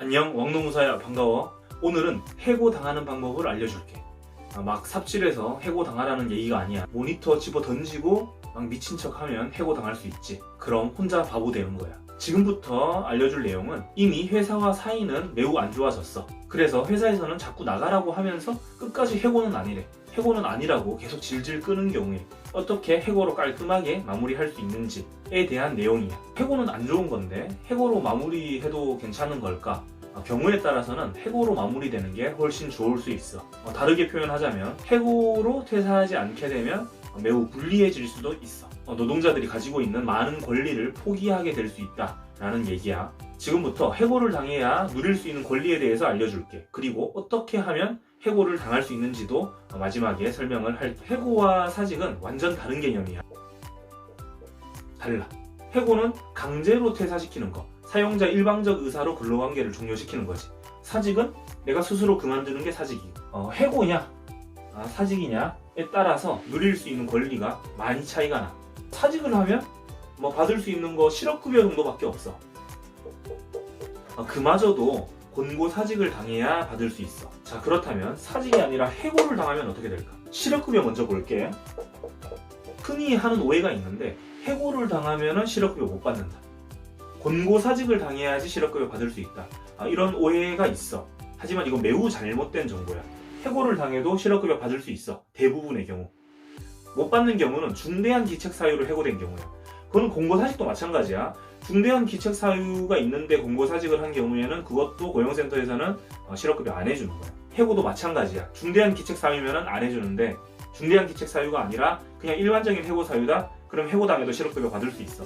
안녕 왕노무사야. 반가워. 오늘은 해고 당하는 방법을 알려줄게. 아, 막 삽질해서 해고 당하라는 얘기가 아니야. 모니터 집어 던지고 막 미친 척 하면 해고 당할 수 있지. 그럼 혼자 바보 되는 거야 지금부터 알려줄 내용은 이미 회사와 사이는 매우 안 좋아졌어 그래서 회사에서는 자꾸 나가라고 하면서 끝까지 해고는 아니래 해고는 아니라고 계속 질질 끄는 경우에 어떻게 해고로 깔끔하게 마무리할 수 있는지에 대한 내용이야. 해고는 안 좋은 건데 해고로 마무리해도 괜찮은 걸까? 어, 경우에 따라서는 해고로 마무리되는 게 훨씬 좋을 수 있어. 어, 다르게 표현하자면 해고로 퇴사하지 않게 되면 매우 불리해질 수도 있어. 어, 노동자들이 가지고 있는 많은 권리를 포기하게 될 수 있다라는 얘기야. 지금부터 해고를 당해야 누릴 수 있는 권리에 대해서 알려줄게. 그리고 어떻게 하면 해고를 당할 수 있는지도 마지막에 설명을 할 해고와 사직은 완전 다른 개념이야. 달라. 해고는 강제로 퇴사시키는 거. 사용자 일방적 의사로 근로관계를 종료시키는 거지. 사직은 내가 스스로 그만두는 게 사직이고. 어, 해고냐, 아, 사직이냐에 따라서 누릴 수 있는 권리가 많이 차이가 나. 사직을 하면 뭐 받을 수 있는 거 실업급여 정도밖에 없어. 어, 그마저도 곤고 사직을 당해야 받을 수 있어. 자, 그렇다면 사직이 아니라 해고를 당하면 어떻게 될까? 실업급여 먼저 볼게. 흔히 하는 오해가 있는데 해고를 당하면 실업급여 못 받는다. 곤고 사직을 당해야지 실업급여 받을 수 있다. 아, 이런 오해가 있어. 하지만 이건 매우 잘못된 정보야. 해고를 당해도 실업급여 받을 수 있어. 대부분의 경우. 못 받는 경우는 중대한 기책 사유로 해고된 경우야. 그거는 공고사직도 마찬가지야. 중대한 기책 사유가 있는데 공고사직을 한 경우에는 그것도 고용센터에서는 어, 실업급여 안 해주는 거야. 해고도 마찬가지야. 중대한 기책 사유면은 안 해주는데 중대한 기책 사유가 아니라 그냥 일반적인 해고 사유다. 그럼 해고당해도 실업급여 받을 수 있어.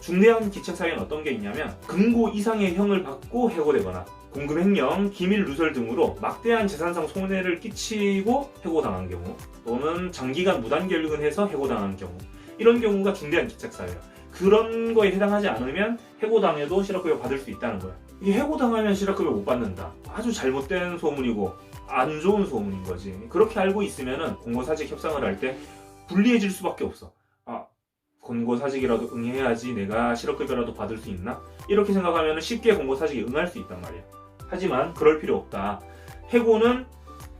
중대한 기책 사유는 어떤 게 있냐면 금고 이상의 형을 받고 해고되거나 공금 횡령, 기밀 누설 등으로 막대한 재산상 손해를 끼치고 해고당한 경우 또는 장기간 무단결근해서 해고당한 경우 이런 경우가 중대한 기책 사유야. 그런 거에 해당하지 않으면 해고당해도 실업급여 받을 수 있다는 거야. 이게 해고당하면 실업급여 못 받는다. 아주 잘못된 소문이고 안 좋은 소문인 거지. 그렇게 알고 있으면은 공고사직 협상을 할 때 불리해질 수밖에 없어. 아, 공고사직이라도 응해야지 내가 실업급여라도 받을 수 있나? 이렇게 생각하면 쉽게 공고사직에 응할 수 있단 말이야. 하지만 그럴 필요 없다. 해고는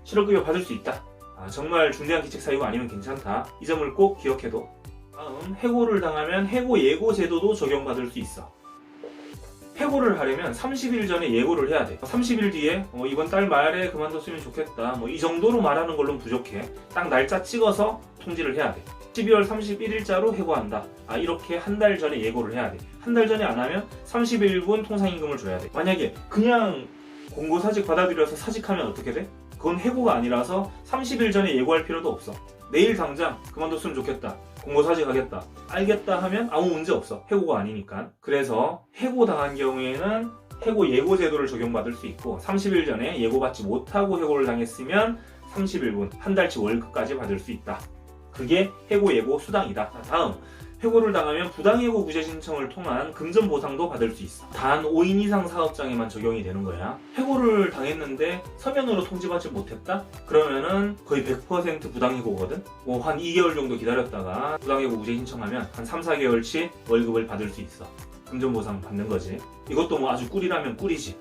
실업급여 받을 수 있다. 아, 정말 중대한 기책 사유가 아니면 괜찮다. 이 점을 꼭 기억해도 다음 해고를 당하면 해고 예고 제도도 적용받을 수 있어. 해고를 하려면 30일 전에 예고를 해야 돼. 30일 뒤에 어, 이번 달 말에 그만뒀으면 좋겠다. 뭐 이 정도로 말하는 걸로는 부족해. 딱 날짜 찍어서 통지를 해야 돼. 12월 31일자로 해고한다. 아 이렇게 한 달 전에 예고를 해야 돼. 한 달 전에 안 하면 30일분 통상임금을 줘야 돼. 만약에 그냥 공고 사직 받아들여서 사직하면 어떻게 돼? 그건 해고가 아니라서 30일 전에 예고할 필요도 없어. 내일 당장 그만뒀으면 좋겠다. 공고 사직 하겠다. 알겠다 하면 아무 문제 없어. 해고가 아니니까. 그래서 해고 당한 경우에는 해고 예고 제도를 적용받을 수 있고 30일 전에 예고받지 못하고 해고를 당했으면 30일분 한 달치 월급까지 받을 수 있다. 그게 해고 예고 수당이다. 자, 다음 해고를 당하면 부당해고 구제 신청을 통한 금전 보상도 받을 수 있어. 단 5인 이상 사업장에만 적용이 되는 거야. 해고를 당했는데 서면으로 통지받지 못했다? 그러면은 거의 100% 부당해고거든? 뭐 한 2개월 정도 기다렸다가 부당해고 구제 신청하면 한 3, 4개월치 월급을 받을 수 있어. 금전 보상 받는 거지. 이것도 뭐 아주 꿀이라면 꿀이지.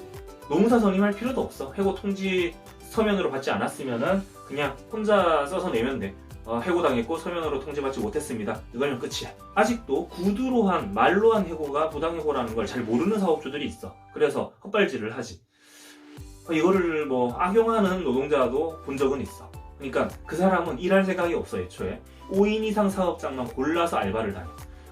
노무사 선임할 필요도 없어. 해고 통지 서면으로 받지 않았으면은 그냥 혼자 써서 내면 돼. 어, 해고당했고 서면으로 통지받지 못했습니다. 이거면 끝이야. 아직도 구두로 한 말로 한 해고가 부당해고라는 걸 잘 모르는 사업주들이 있어. 그래서 헛발질을 하지. 어, 이거를 뭐 악용하는 노동자도 본 적은 있어. 그러니까 그 사람은 일할 생각이 없어 애초에 5인 이상 사업장만 골라서 알바를 다녀.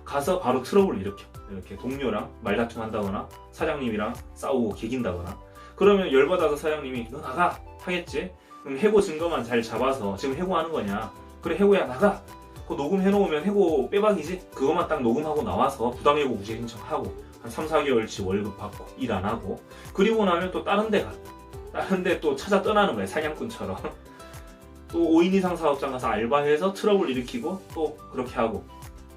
가서 바로 트러블을 일으켜. 이렇게 동료랑 말다툼 한다거나 사장님이랑 싸우고 개긴다거나 그러면 열받아서 사장님이 너 나가 하겠지. 그럼 해고 증거만 잘 잡아서 지금 해고하는 거냐. 그래 해고야 나가? 그거 녹음해 놓으면 해고 빼박이지? 그것만 딱 녹음하고 나와서 부당해고 우제 신청하고 한 3, 4개월치 월급 받고 일 안 하고 그리고 나면 또 다른 데가. 다른 데 또 찾아 떠나는 거야 사냥꾼처럼. 또 5인 이상 사업장 가서 알바해서 트러블 일으키고 또 그렇게 하고.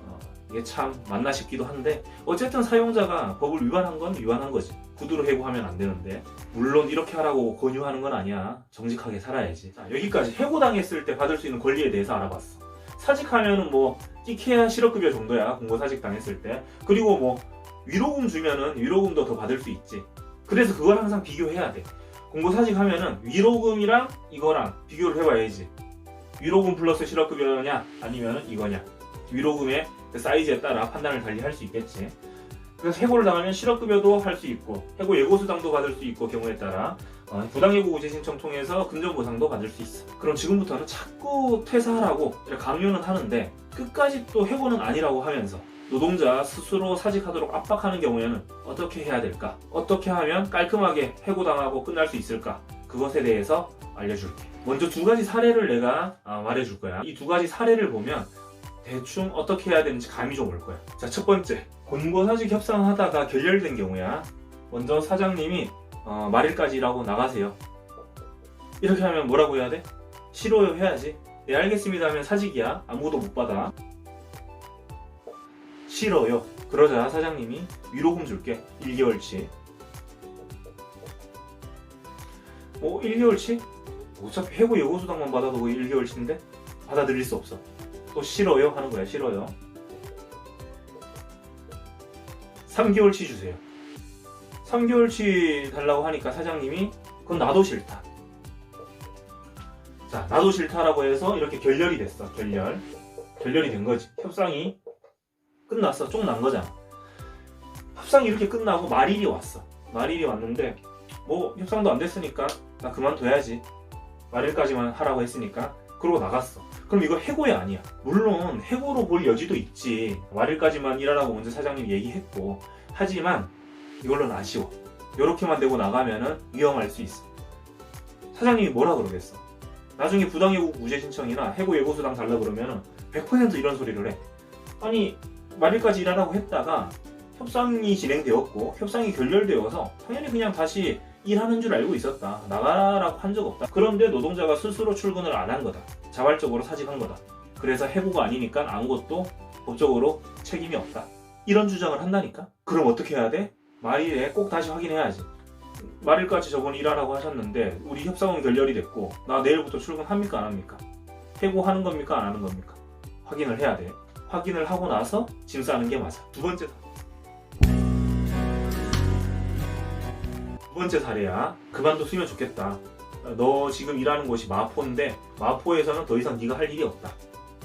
어, 이게 참 맞나 싶기도 한데 어쨌든 사용자가 법을 위반한 건 위반한 거지 구두로 해고하면 안 되는데 물론 이렇게 하라고 권유하는 건 아니야. 정직하게 살아야지. 자, 여기까지 해고당했을 때 받을 수 있는 권리에 대해서 알아봤어. 사직하면은 뭐 띠케야 실업급여 정도야. 공고 사직 당했을 때. 그리고 뭐 위로금 주면은 위로금도 더 받을 수 있지. 그래서 그걸 항상 비교해야 돼. 공고 사직 하면은 위로금이랑 이거랑 비교를 해봐야지. 위로금 플러스 실업급여냐 아니면 이거냐. 위로금의 그 사이즈에 따라 판단을 달리 할 수 있겠지. 그래서 해고를 당하면 실업급여도 할 수 있고 해고 예고수당도 받을 수 있고 경우에 따라 어, 부당해고 우제 신청 통해서 금전보상도 받을 수 있어. 그럼 지금부터는 자꾸 퇴사하라고 강요는 하는데 끝까지 또 해고는 아니라고 하면서 노동자 스스로 사직하도록 압박하는 경우에는 어떻게 해야 될까? 어떻게 하면 깔끔하게 해고당하고 끝날 수 있을까? 그것에 대해서 알려줄게. 먼저 두 가지 사례를 내가 아, 말해줄 거야. 이 두 가지 사례를 보면 대충 어떻게 해야 되는지 감이 좀 올 거야. 자, 첫 번째. 권고사직 협상하다가 결렬된 경우야. 먼저 사장님이 어, 말일까지 일하고 나가세요. 이렇게 하면 뭐라고 해야 돼? 싫어요 해야지. 네 알겠습니다 하면 사직이야. 아무것도 못 받아. 싫어요. 그러자 사장님이 위로금 줄게. 1개월치. 뭐 1개월치? 어차피 해고 예고수당만 받아도 그 1개월치인데 받아들일 수 없어. 또 싫어요 하는 거야. 싫어요. 3개월치 주세요. 3개월치 달라고 하니까 사장님이 그건 나도 싫다. 자, 나도 싫다라고 해서 이렇게 결렬이 됐어. 결렬. 결렬이 된 거지. 협상이 끝났어. 쪽난 거잖아. 협상이 이렇게 끝나고 말일이 왔어. 말일이 왔는데 뭐 협상도 안 됐으니까 나 그만둬야지. 말일까지만 하라고 했으니까 그러고 나갔어. 그럼 이거 해고야 아니야. 물론 해고로 볼 여지도 있지. 말일까지만 일하라고 먼저 사장님이 얘기했고 하지만 이걸로는 아쉬워. 이렇게만 되고 나가면은 위험할 수 있어. 사장님이 뭐라 그러겠어? 나중에 부당해고 무죄 신청이나 해고 예고수당 달라 그러면은 100% 이런 소리를 해. 아니 말일까지 일하라고 했다가 협상이 진행되었고 협상이 결렬되어서 당연히 그냥 다시 일하는 줄 알고 있었다. 나가라고 한 적 없다. 그런데 노동자가 스스로 출근을 안 한 거다. 자발적으로 사직한 거다. 그래서 해고가 아니니까 아무것도 법적으로 책임이 없다. 이런 주장을 한다니까? 그럼 어떻게 해야 돼? 말일에 꼭 다시 확인해야지. 말일까지 저번 일하라고 하셨는데 우리 협상은 결렬이 됐고 나 내일부터 출근합니까 안 합니까? 해고하는 겁니까 안 하는 겁니까? 확인을 해야 돼. 확인을 하고 나서 짐 싸는 게 맞아. 두 번째 두 번째 사례야. 그만뒀으면 좋겠다. 너 지금 일하는 곳이 마포인데 마포에서는 더 이상 네가 할 일이 없다.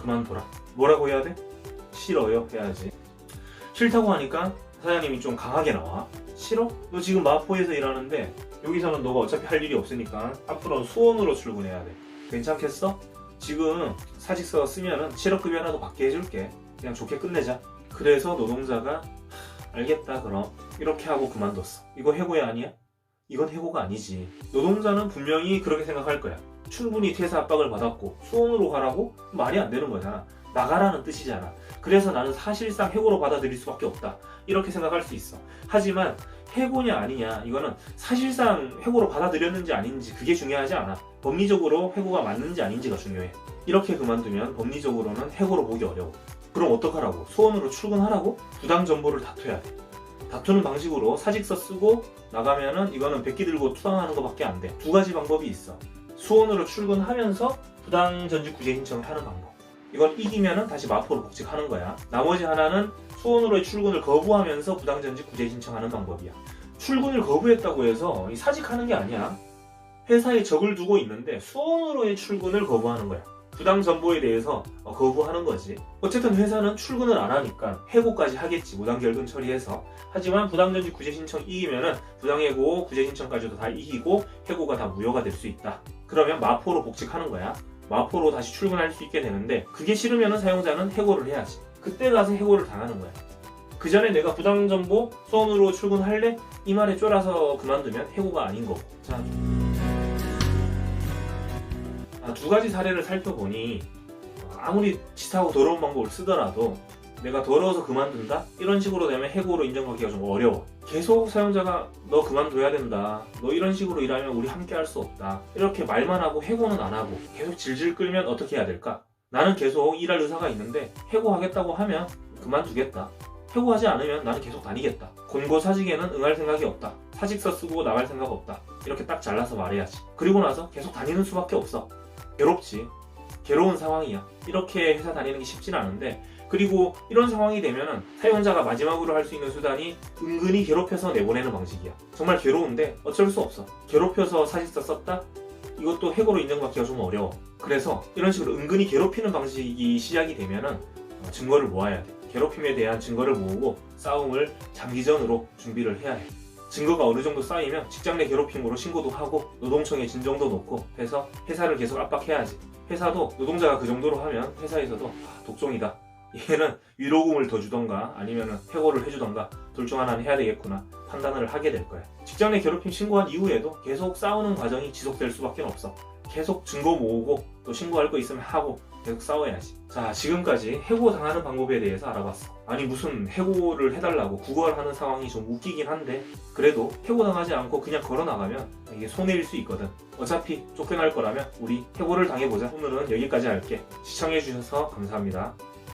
그만둬라. 뭐라고 해야 돼? 싫어요 해야지. 싫다고 하니까 사장님이 좀 강하게 나와. 싫어? 너 지금 마포에서 일하는데 여기서는 너가 어차피 할 일이 없으니까 앞으로 수원으로 출근해야 돼. 괜찮겠어? 지금 사직서 쓰면은 실업급여라도 받게 해줄게. 그냥 좋게 끝내자. 그래서 노동자가 하, 알겠다 그럼 이렇게 하고 그만뒀어. 이거 해고야 아니야? 이건 해고가 아니지. 노동자는 분명히 그렇게 생각할 거야. 충분히 퇴사 압박을 받았고 수원으로 가라고 말이 안 되는 거잖아. 나가라는 뜻이잖아. 그래서 나는 사실상 해고로 받아들일 수밖에 없다. 이렇게 생각할 수 있어. 하지만 해고냐 아니냐 이거는 사실상 해고로 받아들였는지 아닌지 그게 중요하지 않아. 법리적으로 해고가 맞는지 아닌지가 중요해. 이렇게 그만두면 법리적으로는 해고로 보기 어려워. 그럼 어떡하라고? 수원으로 출근하라고? 부당 정보를 다퉈야 돼. 다투는 방식으로 사직서 쓰고 나가면은 이거는 백기 들고 투항하는 것밖에 안 돼. 두 가지 방법이 있어. 수원으로 출근하면서 부당 전직 구제 신청을 하는 방법. 이건 이기면은 다시 마포로 복직하는 거야. 나머지 하나는 수원으로의 출근을 거부하면서 부당 전직 구제 신청하는 방법이야. 출근을 거부했다고 해서 이 사직하는 게 아니야. 회사에 적을 두고 있는데 수원으로의 출근을 거부하는 거야. 부당 정보에 대해서 어, 거부하는 거지. 어쨌든 회사는 출근을 안 하니까 해고까지 하겠지. 무단 결근 처리해서. 하지만 부당전직 구제 신청 이기면은 부당해고 구제 신청까지도 다 이기고 해고가 다 무효가 될 수 있다. 그러면 마포로 복직하는 거야. 마포로 다시 출근할 수 있게 되는데 그게 싫으면은 사용자는 해고를 해야지. 그때 가서 해고를 당하는 거야. 그 전에 내가 부당 정보 수원으로 출근할래? 이 말에 쫄아서 그만두면 해고가 아닌 거고. 자, 아, 두 가지 사례를 살펴보니 어, 아무리 치사하고 더러운 방법을 쓰더라도 내가 더러워서 그만둔다? 이런 식으로 되면 해고로 인정받기가 좀 어려워. 계속 사용자가 너 그만둬야 된다. 너 이런 식으로 일하면 우리 함께 할 수 없다. 이렇게 말만 하고 해고는 안 하고 계속 질질 끌면 어떻게 해야 될까? 나는 계속 일할 의사가 있는데 해고하겠다고 하면 그만두겠다. 해고하지 않으면 나는 계속 다니겠다. 권고 사직에는 응할 생각이 없다. 사직서 쓰고 나갈 생각 없다. 이렇게 딱 잘라서 말해야지. 그리고 나서 계속 다니는 수밖에 없어. 괴롭지. 괴로운 상황이야. 이렇게 회사 다니는 게 쉽진 않은데 그리고 이런 상황이 되면은 사용자가 마지막으로 할 수 있는 수단이 은근히 괴롭혀서 내보내는 방식이야. 정말 괴로운데 어쩔 수 없어. 괴롭혀서 사직서 썼다? 이것도 해고로 인정받기가 좀 어려워. 그래서 이런 식으로 은근히 괴롭히는 방식이 시작이 되면은 어, 증거를 모아야 돼. 괴롭힘에 대한 증거를 모으고 싸움을 장기전으로 준비를 해야 해. 증거가 어느 정도 쌓이면 직장 내 괴롭힘으로 신고도 하고 노동청에 진정도 놓고 해서 회사를 계속 압박해야지. 회사도 노동자가 그 정도로 하면 회사에서도 아, 독종이다. 얘는 위로금을 더 주던가 아니면 해고를 해주던가 둘 중 하나는 해야 되겠구나 판단을 하게 될 거야. 직장 내 괴롭힘 신고한 이후에도 계속 싸우는 과정이 지속될 수밖에 없어. 계속 증거 모으고 또 신고할 거 있으면 하고 계속 싸워야지. 자, 지금까지 해고 당하는 방법에 대해서 알아봤어. 아니 무슨 해고를 해달라고 구걸하는 상황이 좀 웃기긴 한데 그래도 해고 당하지 않고 그냥 걸어 나가면 이게 손해일 수 있거든. 어차피 쫓겨날 거라면 우리 해고를 당해보자. 오늘은 여기까지 할게. 시청해주셔서 감사합니다.